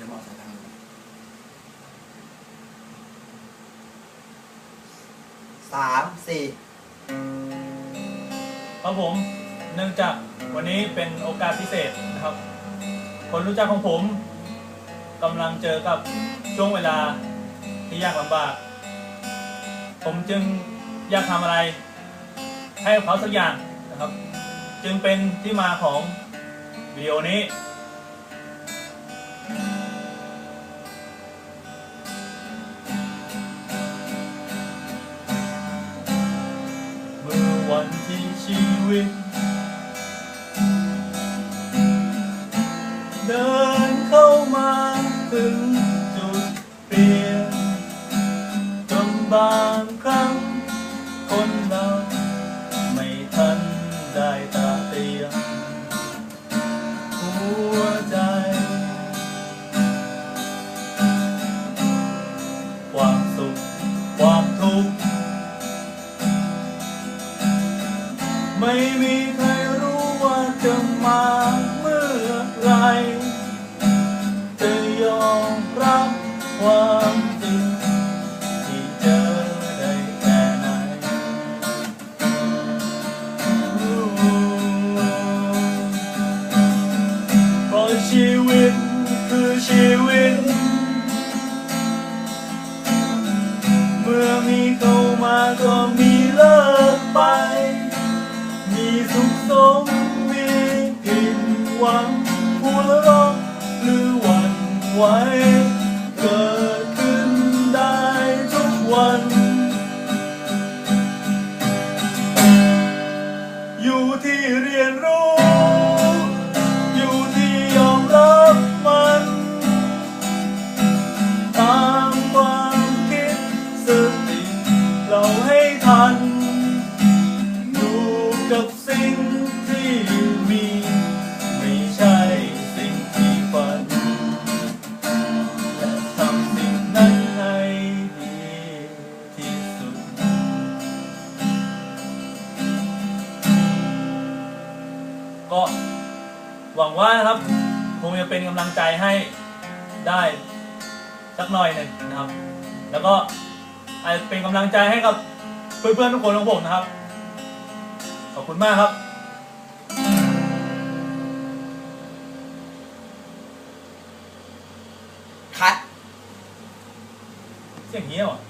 จะมองสายทางสามสี่ครับผมเนื่องจากวันนี้เป็นโอกาสพิเศษนะครับ คนรู้จักของผมกำลังเจอกับช่วงเวลาที่ยากลำบาก ผมจึงอยากทำอะไร ให้เขาสักอย่างนะครับ จึงเป็นที่มาของวิดีโอนี้ ชีวิต เดินเข้ามาถึงจุดเปลี่ยน ไม่มีใครรู้ว่าจะมาเมื่อไรจะยอมรับความจริงที่เจอได้แค่ไหนเพราะชีวิตคือชีวิต เมื่อมีเข้ามาก็มีเลิกไป สมมีผิดหวังหัวเราะหรือหวั่นไหวเกิดขึ้นได้ทุกวัน อยู่ที่เรียนรู้ ก็หวังว่านะครับคงจะเป็นกำลังใจให้ได้สักหน่อยหนึ่งนะครับ แล้วก็อาจจะเป็นกำลังใจให้กับเพื่อนๆทุกคนของผมนะครับ ขอบคุณมากครับคัดเสียงเงี้ยวอะ